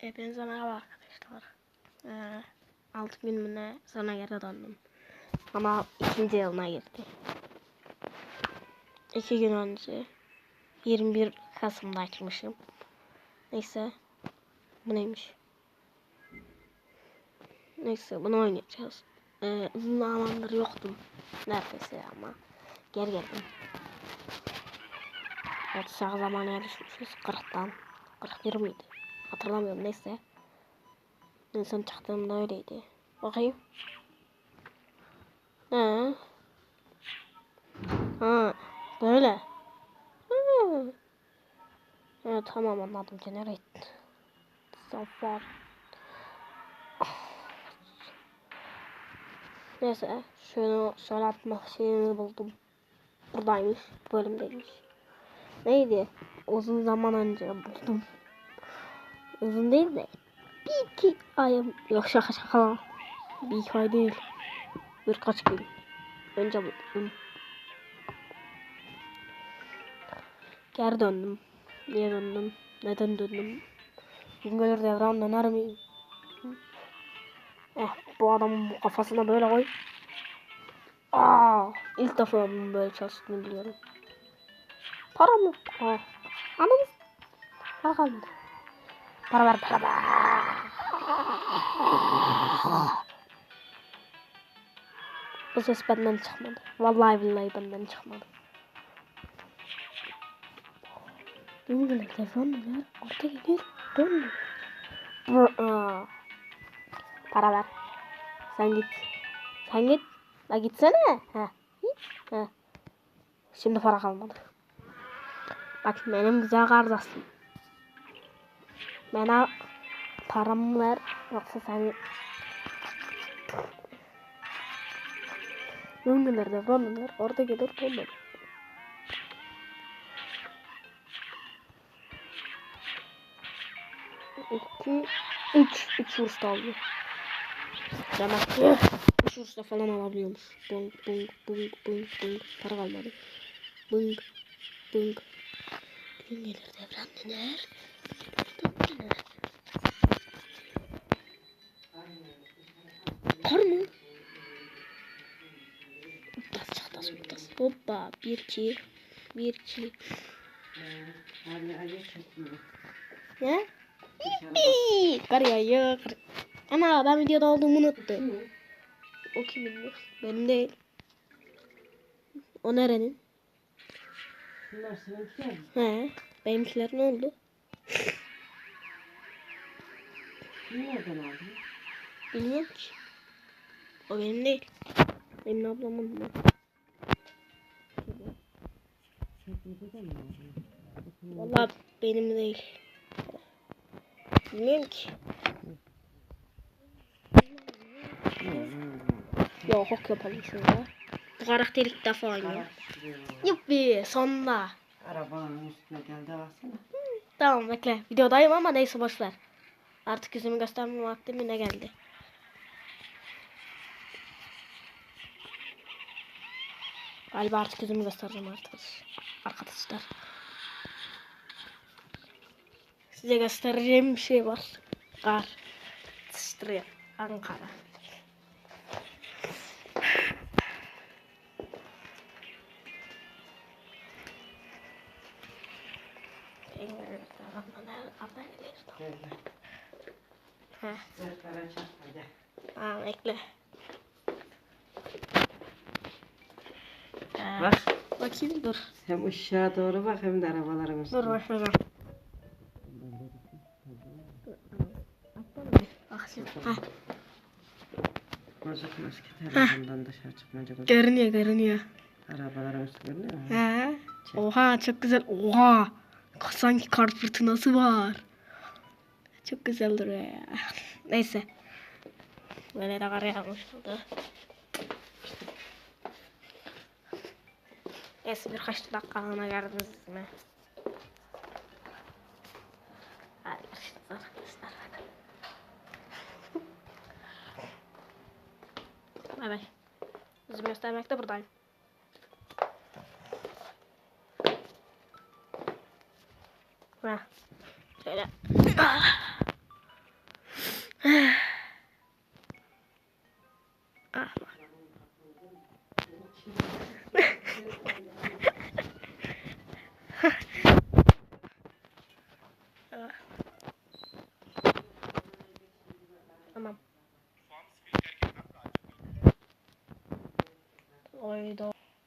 Hepinize merhaba arkadaşlar. Ee, 6 gün mü ne sonra geri döndüm. Ama ikinci yılına girdi. 2 gün önce 21 Kasım'da açmışım. Neyse. Bu neymiş? Neyse bunu oynayacağız. Ee, uzun zamandır yoktum. Neredeyse ama. Geri geldim. 38 zamanına düşmüşüz. 40'tan. 41 miydi? Hatırlamıyorum neyse. En son çıktığımda öyleydi. Bakayım. Ha. Ha. Böyle. Ha. Evet tamam anladım. Generate. Safar. Neyse. Şunu şöyle atmak şeyini buldum. Buradaymış. Bölümdeymiş. Neydi? Uzun zaman önce buldum. Uzun değil de bir iki ayım yok şaka şaka bir iki ay değil birkaç gün önce buldum. Geri döndüm. Niye döndüm? Neden döndüm? Güngör devran döner mi? Eh bu adamın bu kafasına böyle koy. Aa, ilk defa bunun böyle çalıştığını biliyorum. Para mı? Aa, anamız. Para kalmadı. Para ver para ver. Bu ses benden çıkmadı. Vallahi billahi benden çıkmadı. Döndüler telefon döner. Orta. Döndü. Aa. Para ver. Sen git. Sen git. La gitsene. Ha. Ha. Şimdi para kalmadı. Bak benim güzel kardeşim. Bana paramı ver yoksa sen Döndüler de döndüler orada gelir döndüler. İki, üç, üç vuruş aldı. Demek ki üç vuruşta falan alabiliyormuş. Bung bung bung bung bung. Para kalmadı. Bung bung. Gün gelir devran. Döner. Hoppa. Bir iki. Bir iki. Ne? Yippi. Kar yağıyor. Kar... Ana ben videoda olduğumu unuttum. O kimin? Benim değil. O nerenin? Bunlar seninkiler mi? He. Benimkiler ne oldu? Nereden aldın? Bilmiyorum ki. O benim değil. Benim ablamın mı? Vallahi benim değil. Bilmiyorum ki. Yok hok yapalım şurada. Bu karakter ilk defa oynuyor. Yuppi sonunda. Arabanın üstüne geldi baksana. Tamam bekle. Videodayım ama neyse boş ver. Artık yüzümü gösterme vakti mi ne geldi? Galiba artık yüzümü göstereceğim artık. Arkadaşlar. Size göstereceğim bir şey var. Kar. Sıçtırıyor. Ankara. Gel. Heh. Zırhlara çarpma gel. Tamam bekle. Ee, Bak Bakayım dur. hem ışığa doğru bak hem de arabaların üstüne. Dur başlayacağım. Bak şimdi. Heh, Gözükmez ki telefondan dışarı gözükmüyor. görünüyor görünüyor. Arabaların üstü görünüyor mu? He. Oha çok güzel. Oha. Sanki kar fırtınası var. Çok güzel duruyor ya. Neyse. Böyle de kar yağmış oldu. Neyse birkaç dakikalığına geldiniz mi? Hadi arkadaşlar hadi. bay bay. Yüzümü göstermekte buradayım. Ha. Şöyle. ah. ah. 看